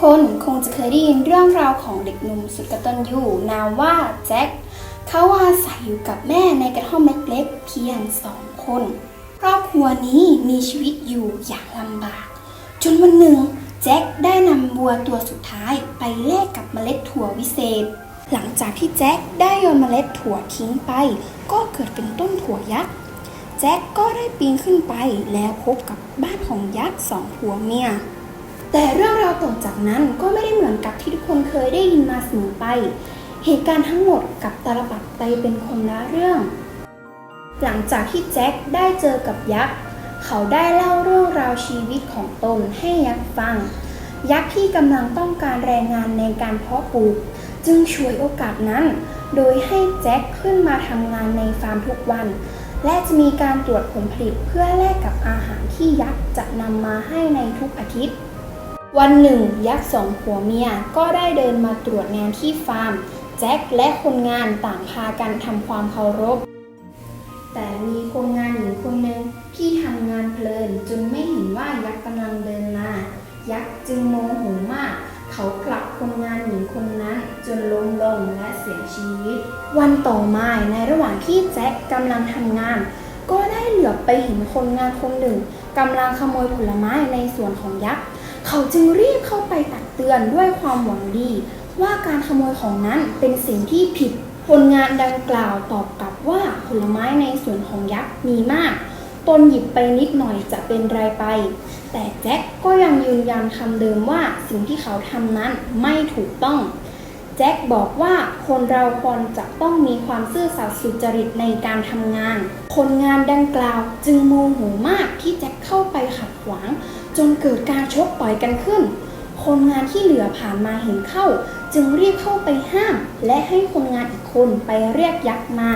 คนคงจะเคยได้ยินเรื่องราวของเด็กหนุ่มสุดกตัญญูนามว่าแจ็คเขาอาศัยอยู่กับแม่ในกระท่อมเล็กๆเพียงสองคน ครอบครัวนี้มีชีวิตอยู่อย่างลำบาก จนวันหนึ่งแจ็คได้นำบัวตัวสุดท้ายไปแลกกับเมล็ดถั่ววิเศษ หลังจากที่แจ็คได้โยนเมล็ดถั่วทิ้งไป ก็เกิดเป็นต้นถั่วยักษ์แจ็คก็ได้ปีนขึ้นไปแล้วพบกับบ้านของยักษ์สองผัวเมีย แต่เรื่องราวต่อจากนั้นก็ไม่ได้เหมือนกับที่ทุกคนเคยได้ยินมาเสมอไป เหตุการณ์ทั้งหมดกับตาลปัดไปเป็นคนละเรื่อง หลังจากที่แจ็คได้เจอกับยักษ์ เขาได้เล่าเรื่องราวชีวิตของตนให้ยักษ์ฟัง ยักษ์ที่กำลังต้องการแรงงานในการเพาะปลูก จึงช่วยโอกาสนั้น โดยให้แจ็คขึ้นมาทำงานในฟาร์มทุกวันและจะมีการตรวจผลผลิตเพื่อแลกกับอาหารที่ยักษ์จะนำมาให้ในทุกอาทิตย์ วันหนึ่ง ยักษ์สองผัวเมียก็ได้เดินมาตรวจงานที่ฟาร์ม แจ็คและคนงานต่างพากันทำความเคารพ แต่มีคนงานหญิงคนหนึ่งที่ทำงานเพลินจนไม่เห็นว่ายักษ์กำลังเดินมา ยักษ์จึงโมโหมาก เขาผลักคนงานหญิงคนนั้นจนล้มลงและเสียชีวิต วันต่อมาในระหว่างที่แจ็คกำลังทำงาน ก็ได้เหลือบไปเห็นคนงานคนหนึ่งกำลังขโมยผลไม้ในสวนของยักษ์ เขาจึงรีบเข้าไปตักเตือนด้วยความหวังดี ว่าการขโมยของนั้นเป็นสิ่งที่ผิดคนงานดังกล่าวตอบกลับว่าผลไม้ในสวนของยักษ์มีมาก ตนหยิบไปนิดหน่อยจะเป็นไรไป แต่แจ็คก็ยังยืนยันคำเดิมว่าสิ่งที่เขาทำนั้นไม่ถูกต้อง แจ็คบอกว่าคนเราควรจะต้องมีความซื่อสัตย์สุจริตในการทำงาน คนงานดังกล่าวจึงโมโหมากที่แจ็คเข้าไปขัดขวาง จนเกิดการชกต่อยกันขึ้น คนงานที่เหลือผ่านมาเห็นเข้า จึงรีบเข้าไปห้าม และให้คนงานอีกคนไปเรียกยักษ์มา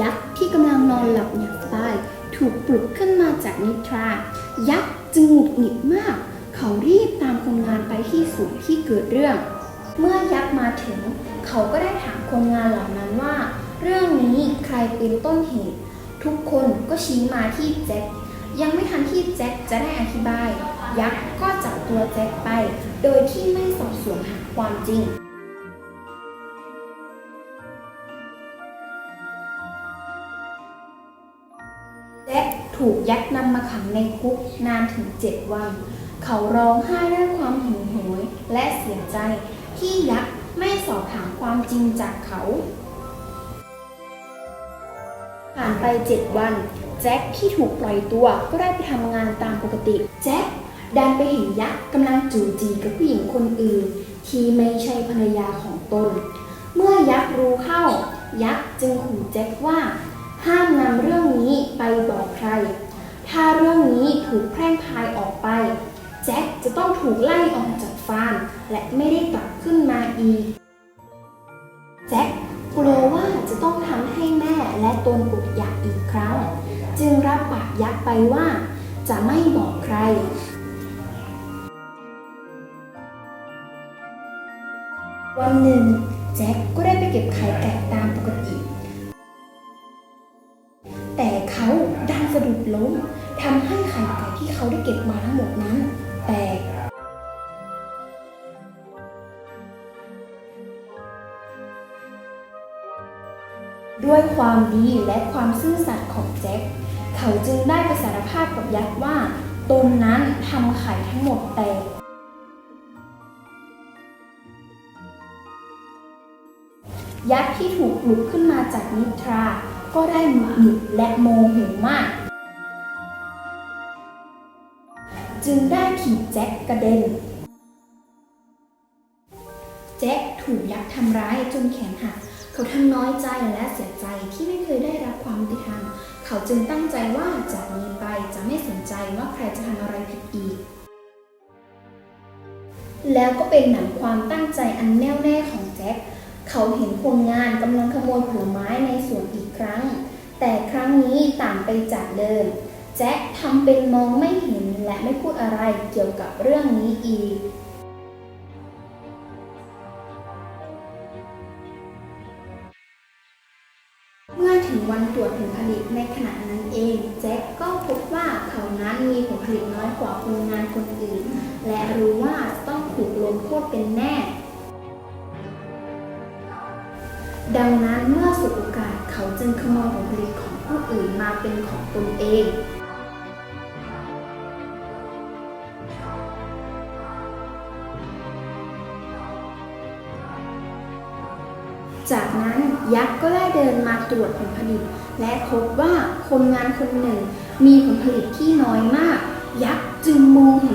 ยักษ์ที่กำลังนอนหลับอย่างสบาย ถูกปลุกขึ้นมาจากนิทรา ยักษ์จึงหงุดหงิดมาก เขารีบตามคนงานไปที่ศูนย์ที่เกิดเรื่อง เมื่อยักษ์มาถึง เขาก็ได้ถามคนงานเหล่านั้นว่า เรื่องนี้ใครเป็นต้นเหตุ ทุกคนก็ชี้มาที่แจ็ค ยังไม่ทันที่แจ็คจะได้อธิบาย ยักษ์ก็จับตัวแจ็คไป โดยที่ไม่สอบสวนหาความจริงแจ็คถูกยักษ์นำมาขังในคุกนานถึง7วัน เขาร้องไห้ด้วยความหิวโหยและเสียใจที่ยักษ์ไม่สอบถามความจริงจากเขา ผ่านไป 7 วัน แจ็คที่ถูกปล่อยตัวก็ได้ไปทำงานตามปกติ แจ็คดันไปเห็นยักษ์กำลังจูจีกับผู้หญิงคนอื่น ที่ไม่ใช่ภรรยาของตน เมื่อยักษ์รู้เข้า ยักษ์จึงขู่แจ็คว่า ห้ามนำเรื่องนี้ไปบอกใคร ถ้าเรื่องนี้ถูกแพร่พายออกไป แจ็คจะต้องถูกไล่ออกจากฟาร์มและไม่ได้กลับขึ้นมาอีก และตนอดอยากอีกครั้ง จึงรับปากยักษ์ไปว่า จะไม่บอกใครวันหนึ่งแจ็คก็ได้ไปเก็บไข่ไก่ตามปกติ แต่เขาดันสะดุดล้มทำให้ไข่ไก่ที่เขาได้เก็บมาทั้งหมดนั้น ด้วยความดีและความซื่อสัตย์ของแจ็ค เขาจึงได้ไปสารภาพกับยักษ์ว่าตนนั้นทำไข่ทั้งหมดแตก ยักษ์ที่ถูกปลุกขึ้นมาจากนิทรา ก็ได้หงุดหงิดและโมโหมาก จึงได้ถีบแจ็คกระเด็น แจ็คถูกยักษ์ทำร้ายจนแขนหัก เขาทั้งน้อยใจและเสียใจที่ไม่เคยได้รับความยุติธรรม เขาจึงตั้งใจว่าจากนี้ไปจะไม่สนใจว่าใครจะทำอะไรผิดอีก แล้วก็เป็นหนังความตั้งใจอันแน่วแน่ของแจ็ค เขาเห็นคนงานกำลังขโมยผลไม้ในสวนอีกครั้ง แต่ครั้งนี้ต่างไปจากเดิม แจ็คทำเป็นมองไม่เห็นและไม่พูดอะไรเกี่ยวกับเรื่องนี้อีก เมื่อถึงวันตรวจผลผลิตในขณะนั้นเอง แจ็คก็พบว่าเขานั้นมีผลผลิตน้อยกว่าคนงานคนอื่น และรู้ว่าต้องถูกลงโทษเป็นแน่ ดังนั้นเมื่อสุโอกาสเขาจึงขโมยผลผลิตของผู้อื่นมาเป็นของตนเอง จากนั้นยักษ์ก็ได้เดินมาตรวจผลผลิต และพบว่าคนงานคนหนึ่ง มีผลผลิตที่น้อยมาก ยักษ์จึงโมโห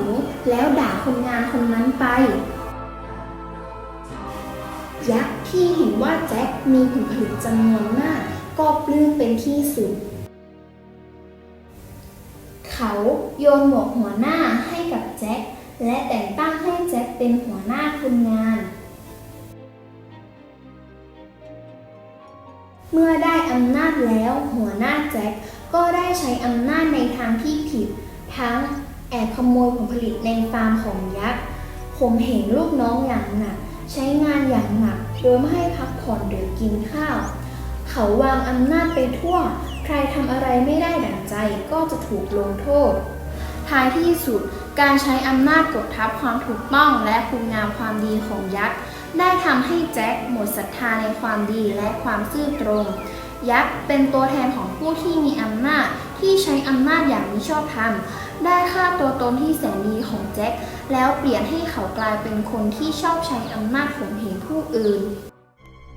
แล้วด่าคนงานคนนั้นไป ยักษ์ที่เห็นว่าแจ็คมีผลผลิตจำนวนมาก ก็ปลื้มเป็นที่สุด เขาโยนหมวกหัวหน้าให้กับแจ็คและแต่งตั้งให้แจ็คเป็นหัวหน้า เมื่อได้อำนาจแล้วหัวหน้าแจ็คก็ได้ใช้อำนาจในทางที่ผิด ทั้งแอบขโมยผลผลิตในฟาร์มของยักษ์ข่มเหงลูกน้องอย่างหนัก ใช้งานอย่างหนัก โดยไม่ให้พักผ่อนหรือกินข้าว เขาวางอำนาจไปทั่ว ใครทำอะไรไม่ได้ดั่งใจก็จะถูกลงโทษ ท้ายที่สุดการใช้อำนาจกดทับความถูกต้องและคุณงามความดีของยักษ์ ได้ทำให้แจ็คหมดศรัทธาในความดีและความซื่อตรง ยักษ์เป็นตัวแทนของผู้ที่มีอำนาจที่ใช้อำนาจอย่างมิชอบธรรม ได้ฆ่าตัวตนที่แสนดีของแจ็คแล้วเปลี่ยนให้เขากลายเป็นคนที่ชอบใช้อำนาจข่มเหงผู้อื่น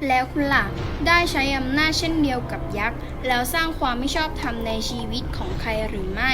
แล้วคุณล่ะได้ใช้อำนาจเช่นเดียวกับยักษ์ แล้วสร้างความไม่ชอบธรรมในชีวิตของใครหรือไม่